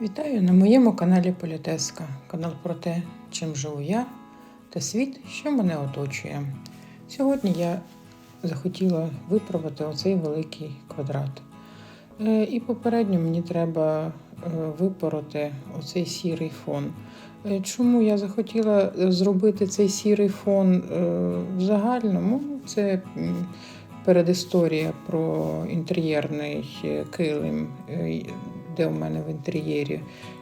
Вітаю на моєму каналі Політеска. Канал про те, чим живу я та світ, що мене оточує. Сьогодні я захотіла виправити оцей великий квадрат. Е, І попередньо мені треба е, випороти оцей сірий фон. Е, Чому я захотіла зробити цей сірий фон в загальному? Це передісторія про інтер'єрний килим, де у мене в інтер'єрі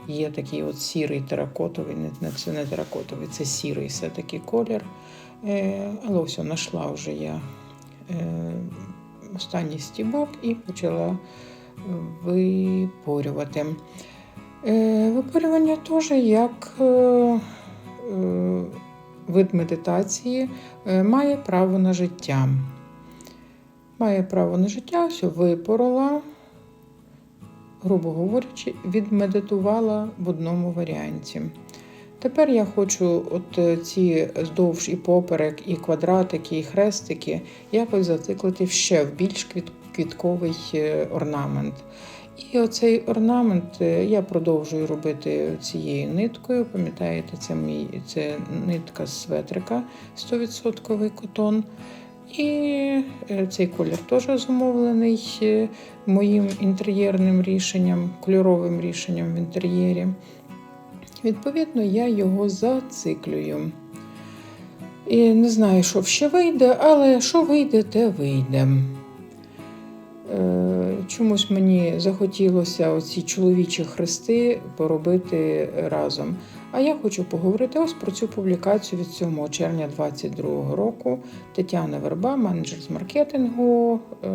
є такий от сірий теракотовий, це не теракотовий, це сірий все-таки колір. Е, але ось знайшла вже я е, останній стібок і почала випорювати. Е, Випарювання теж як вид медитації має право на життя. Має право на життя, все випорола, грубо говорячи, відмедитувала в одному варіанті. Тепер я хочу от е, ці здовж і поперек, і квадратики, і хрестики якось зациклити ще в більш квітковий е, орнамент. І оцей орнамент е, я продовжую робити цією ниткою. Пам'ятаєте, це мій це нитка з светрика 100% котон. І е, цей колір теж зумовлений е, моїм інтер'єрним рішенням, кольоровим рішенням в інтер'єрі. Відповідно, я його зациклюю. І не знаю, що ще вийде, але що вийде, те вийде. Е, Чомусь мені захотілося оці чоловічі хрести поробити разом. А я хочу поговорити ось про цю публікацію від 7 червня 2022 року. Тетяна Верба, менеджер з маркетингу е,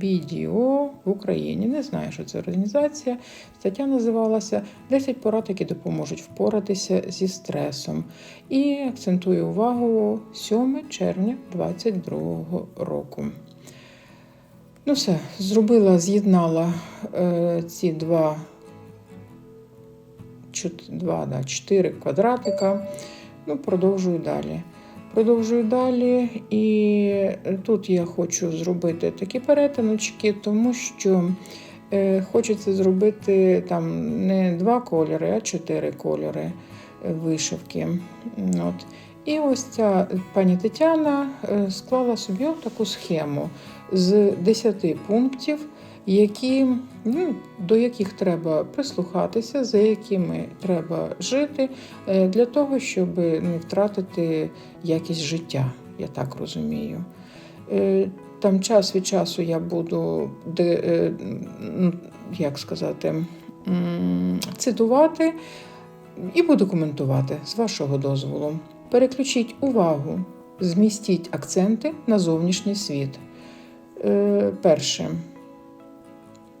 BDO в Україні. Не знаю, що це організація. Стаття називалася «10 порад, які допоможуть впоратися зі стресом. І акцентую увагу 7 червня 2022 року. Ну все, зробила, з'єднала е, ці два, чот, два да, чотири квадратика. Ну, продовжую далі. Продовжую далі. І тут я хочу зробити такі перетиночки, тому що е, хочеться зробити там не два кольори, а чотири кольори е, вишивки. От. І ось ця пані Тетяна е, склала собі таку схему з 10 пунктів, які, ну, до яких треба прислухатися, за якими треба жити, е, для того, щоб не втратити якість життя, я так розумію. Е, Там час від часу я буду, е, як сказати, цитувати і буду коментувати з вашого дозволу. Переключіть увагу, змістіть акценти на зовнішній світ. Перше.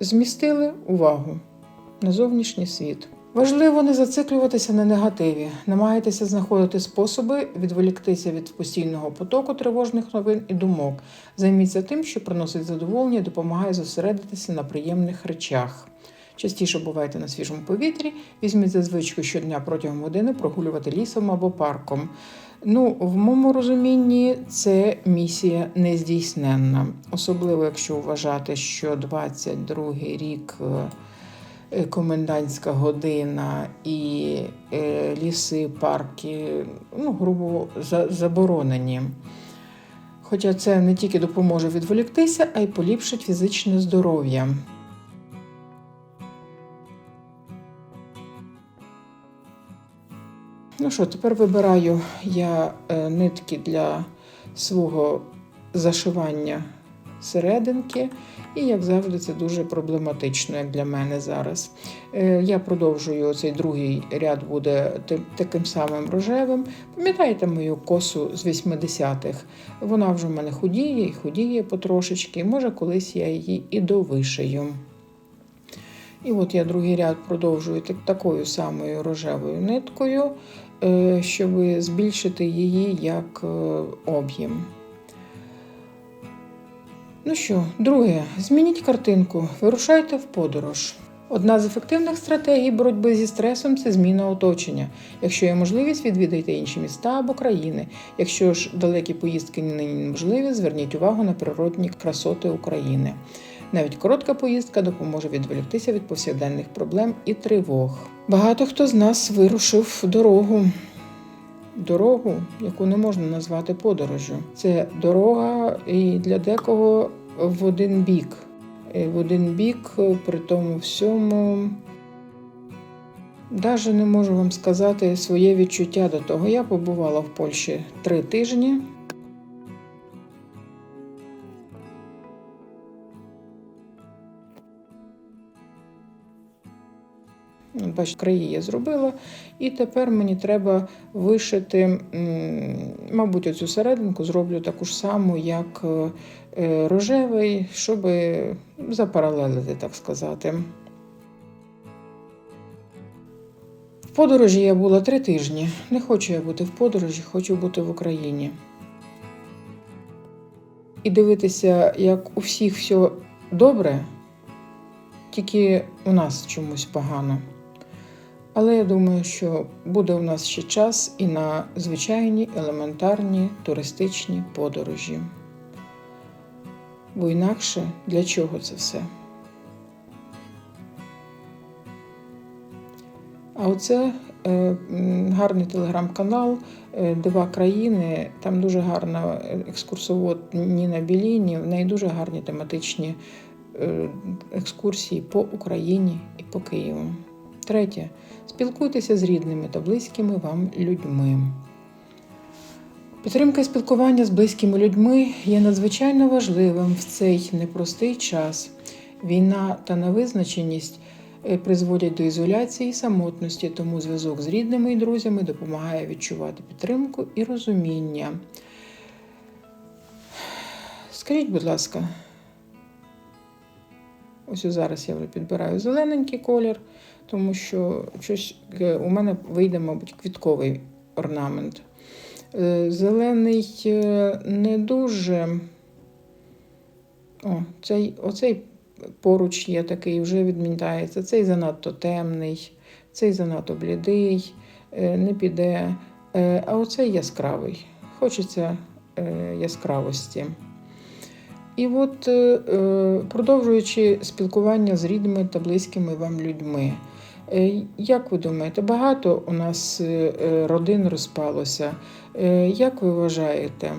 Змістили увагу на зовнішній світ. Важливо не зациклюватися на негативі. Намагайтеся знаходити способи відволіктися від постійного потоку тривожних новин і думок. Займіться тим, що приносить задоволення і допомагає зосередитися на приємних речах. Частіше бувайте на свіжому повітрі, візьміть за звичку щодня протягом години прогулювати лісом або парком. Ну, в моєму розумінні це місія нездійсненна, особливо якщо вважати, що 22-й рік е, комендантська година і е, ліси, парки, ну, грубо заборонені. Хоча це не тільки допоможе відволіктися, а й поліпшить фізичне здоров'я. Ну що, тепер вибираю я е, нитки для свого зашивання серединки. І, як завжди, це дуже проблематично, для мене зараз. Е, Я продовжую цей другий ряд буде таким самим рожевим. Пам'ятаєте мою косу з 80-х? Вона вже в мене худіє і худіє потрошечки. Може, колись я її і довишию. І от я другий ряд продовжую так- такою самою рожевою ниткою, щоб збільшити її як е, об'єм. Ну що, друге, змініть картинку, вирушайте в подорож. Одна з ефективних стратегій боротьби зі стресом це зміна оточення. Якщо є можливість, відвідайте інші міста або країни. Якщо ж далекі поїздки нині неможливі, зверніть увагу на природні красоти України. Навіть коротка поїздка допоможе відволіктися від повсякденних проблем і тривог. Багато хто з нас вирушив в дорогу. Дорогу, яку не можна назвати подорожю. Це дорога і для декого в один бік. В один бік, при тому всьому. Даже не можу вам сказати своє відчуття до того. Я побувала в Польщі три тижні. Бачите, краї я зробила, і тепер мені треба вишити, мабуть, оцю серединку зроблю таку ж саму, як е, е, рожевий, щоб запаралелити, так сказати. В подорожі я була три тижні. Не хочу я бути в подорожі, хочу бути в Україні. І дивитися, як у всіх все добре, тільки у нас чомусь погано. Але я думаю, що буде у нас ще час і на звичайні елементарні туристичні подорожі. Бо інакше для чого це все? А оце е, гарний телеграм-канал е, Дива країни. Там дуже гарна екскурсовод Ніна Біліні. В неї дуже гарні тематичні е, екскурсії по Україні і по Києву. Третє. Спілкуйтеся з рідними та близькими вам людьми. Підтримка і спілкування з близькими людьми є надзвичайно важливим в цей непростий час. Війна та невизначеність е, призводять до ізоляції і самотності, тому зв'язок з рідними і друзями допомагає відчувати підтримку і розуміння. Скажіть, будь ласка, ось зараз я вже підбираю зелененький колір, тому що щось е, у мене вийде, мабуть, квітковий орнамент. Е, Зелений е, не дуже. О, цей, оцей поруч є такий, вже відміняється. Цей занадто темний, цей занадто блідий, не піде. А оцей яскравий. Хочеться яскравості. І от, е, е, продовжуючи спілкування з рідними та близькими вам людьми, е, як ви думаєте, багато у нас родин розпалося? Як ви вважаєте,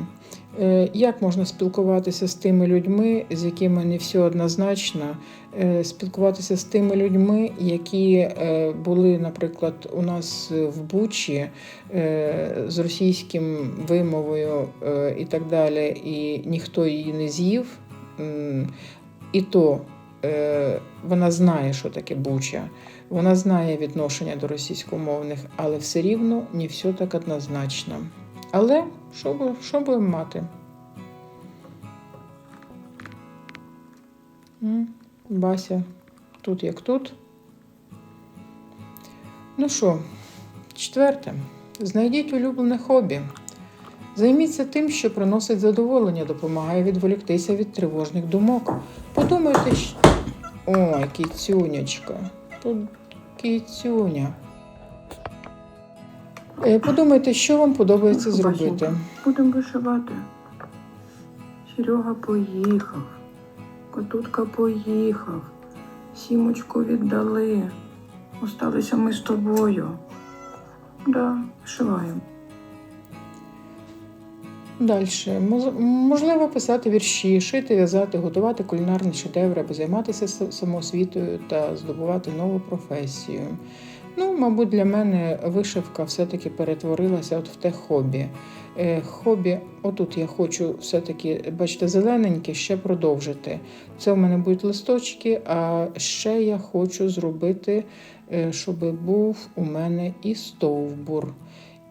як можна спілкуватися з тими людьми, з якими не все однозначно, е, спілкуватися з тими людьми, які е, були, наприклад, у нас в Бучі е, з російським вимовою е, і так далі, і ніхто її не з'їв, і то е, вона знає, що таке Буча. Вона знає відношення до російськомовних, але все рівно не все так однозначно. Але що, що будемо мати? Бася, тут як тут. Ну що, четверте. Знайдіть улюблене хобі. Займіться тим, що приносить задоволення, допомагає відволіктися від тривожних думок. Подумайте, щ- Ой, кіцюнячка. Кіцюня. Е, Подумайте, що вам подобається зробити. Будемо вишивати. Серега поїхав, котутка поїхав, сімочку віддали. Осталися ми з тобою. Да, вишиваємо. Далі. Можливо, писати вірші, шити, в'язати, готувати кулінарні шедеври або займатися самоосвітою та здобувати нову професію. Ну, мабуть, для мене вишивка все-таки перетворилася от в те хобі. Е, Хобі, отут я хочу все-таки, бачите, зелененьке, ще продовжити. Це у мене будуть листочки, а ще я хочу зробити, е, щоб був у мене і стовбур.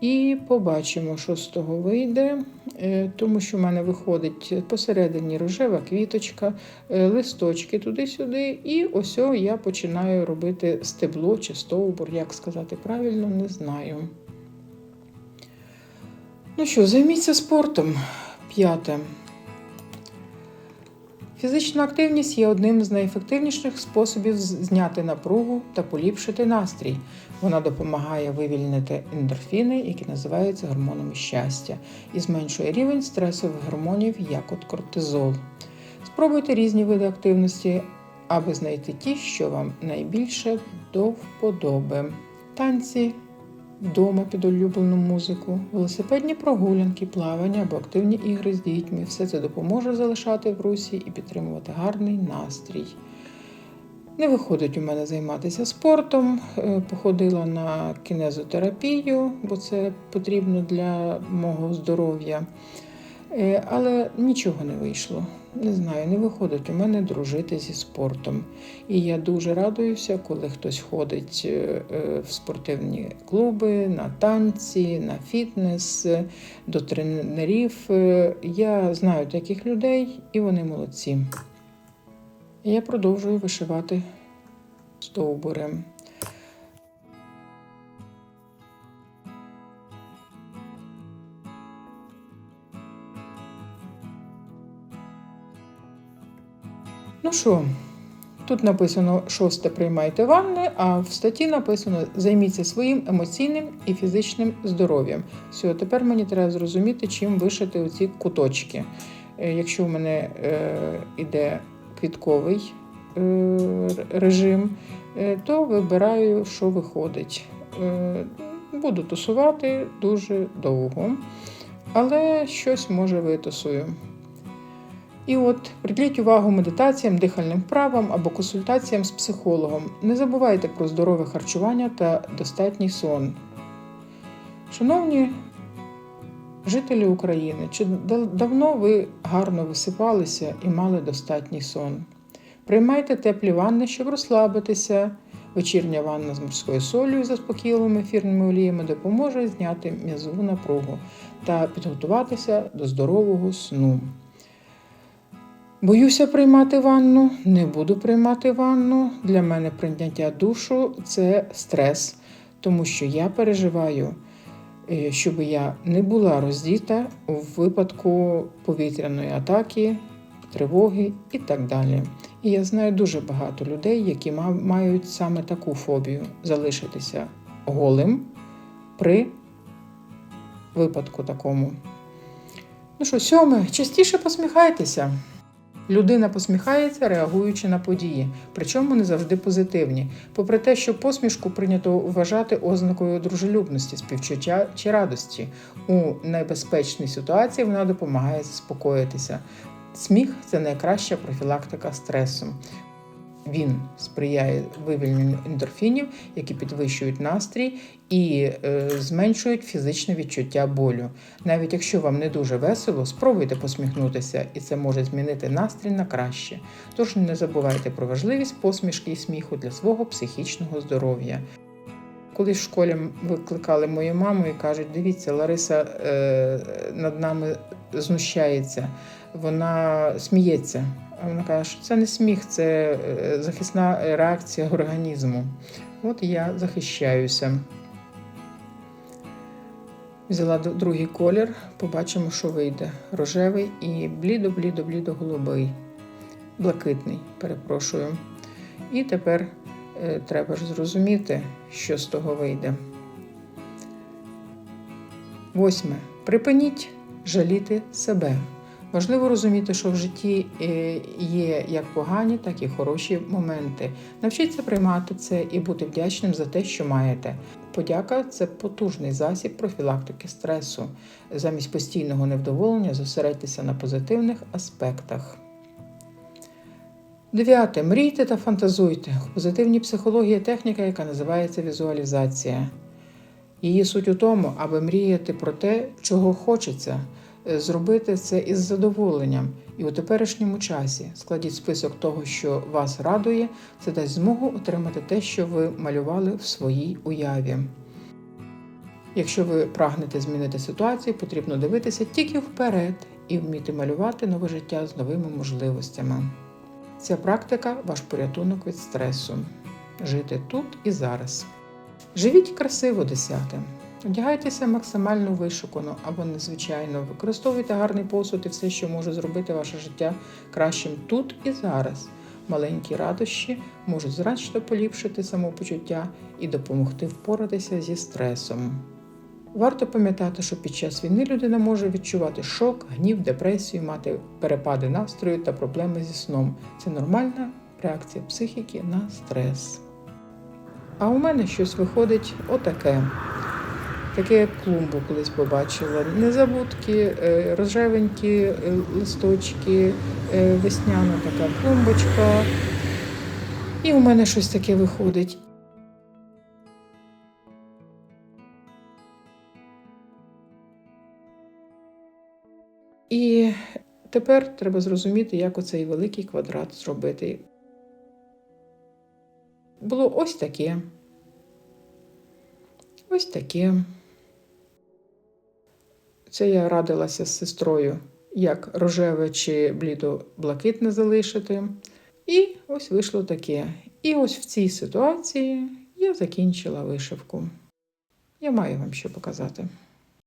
І побачимо, що з того вийде, Е, тому що в мене виходить посередині рожева квіточка, е, листочки туди-сюди, і ось я починаю робити стебло чи стовбур, як сказати правильно, не знаю. Ну що, займіться спортом. П'яте. Фізична активність є одним з найефективніших способів зняти напругу та поліпшити настрій. Вона допомагає вивільнити ендорфіни, які називаються гормонами щастя, і зменшує рівень стресових гормонів, як от кортизол. Спробуйте різні види активності, аби знайти ті, що вам найбільше до вподоби. Танці вдома під улюблену музику, велосипедні прогулянки, плавання або активні ігри з дітьми. Все це допоможе залишати в русі і підтримувати гарний настрій. Не виходить у мене займатися спортом. Е, Походила на кінезотерапію, бо це потрібно для мого здоров'я. Е, Але нічого не вийшло. Не знаю, не виходить у мене дружити зі спортом. І я дуже радуюся, коли хтось ходить е, в спортивні клуби, на танці, на фітнес, до тренерів. Я знаю таких людей, і вони молодці. І Я продовжую вишивати стовбурем. Ну що, тут написано шосте приймайте ванни, а в статті написано займіться своїм емоційним і фізичним здоров'ям. Все, тепер мені треба зрозуміти, чим вишити оці куточки. Е, Якщо в мене е, іде квітковий е, режим, е, то вибираю, що виходить. Е, Буду тусувати дуже довго, але щось може витусую. І от приділіть увагу медитаціям, дихальним вправам або консультаціям з психологом. Не забувайте про здорове харчування та достатній сон. Шановні жителі України, чи давно ви гарно висипалися і мали достатній сон? Приймайте теплі ванни, щоб розслабитися. Вечірня ванна з морською солью і заспокійливими ефірними оліями допоможе зняти м'язову напругу та підготуватися до здорового сну. Боюся приймати ванну, не буду приймати ванну. Для мене прийняття душу це стрес, тому що я переживаю, щоб я не була роздіта у випадку повітряної атаки, тривоги і так далі. І я знаю дуже багато людей, які ма- мають саме таку фобію залишитися голим при випадку такому. Ну що, сьоме, частіше посміхайтеся. Людина посміхається, реагуючи на події, причому не завжди позитивні, попри те, що посмішку прийнято вважати ознакою дружелюбності, співчуття чи радості. У небезпечній ситуації вона допомагає заспокоїтися. Сміх це найкраща профілактика стресу. Він сприяє вивільненню ендорфінів, які підвищують настрій і е, зменшують фізичне відчуття болю. Навіть якщо вам не дуже весело, спробуйте посміхнутися, і це може змінити настрій на краще. Тож не забувайте про важливість посмішки і сміху для свого психічного здоров'я. Колись в школі викликали мою маму і кажуть: дивіться, Лариса е, над нами знущається, вона сміється. А вона каже, що це не сміх, це е, захисна реакція організму. От я захищаюся. Взяла другий колір, побачимо, що вийде. Рожевий і блідо-блідо-блідо-голубий. Блакитний, перепрошую. І тепер е, треба ж зрозуміти, що з того вийде. Восьме. Припиніть жаліти себе. Важливо розуміти, що в житті е, є як погані, так і хороші моменти. Навчіться приймати це і бути вдячним за те, що маєте. Подяка це потужний засіб профілактики стресу. Замість постійного невдоволення зосередьтеся на позитивних аспектах. Дев'яте. Мрійте та фантазуйте. У позитивній психології техніка, яка називається візуалізація. Її суть у тому, аби мріяти про те, чого хочеться, е, зробити це із задоволенням. І у теперішньому часі складіть список того, що вас радує, це дасть змогу отримати те, що ви малювали в своїй уяві. Якщо ви прагнете змінити ситуацію, потрібно дивитися тільки вперед і вміти малювати нове життя з новими можливостями. Ця практика ваш порятунок від стресу. Жити тут і зараз. Живіть красиво, десяте. Одягайтеся максимально вишукано або незвичайно. Використовуйте гарний посуд і все, що може зробити ваше життя кращим тут і зараз. Маленькі радощі можуть значно поліпшити самопочуття і допомогти впоратися зі стресом. Варто пам'ятати, що під час війни людина може відчувати шок, гнів, депресію, мати перепади настрою та проблеми зі сном. Це нормальна реакція психіки на стрес. А у мене щось виходить отаке. Таке як клумбу колись побачила. Незабудки, е, рожевенькі е, листочки, е, весняна така клумбочка. І у мене щось таке виходить. І тепер треба зрозуміти, як оцей великий квадрат зробити. Було ось таке. Ось таке. Це я радилася з сестрою, як рожеве чи блідо-блакитне залишити. І ось вийшло таке. І ось в цій ситуації я закінчила вишивку. Я маю вам що показати.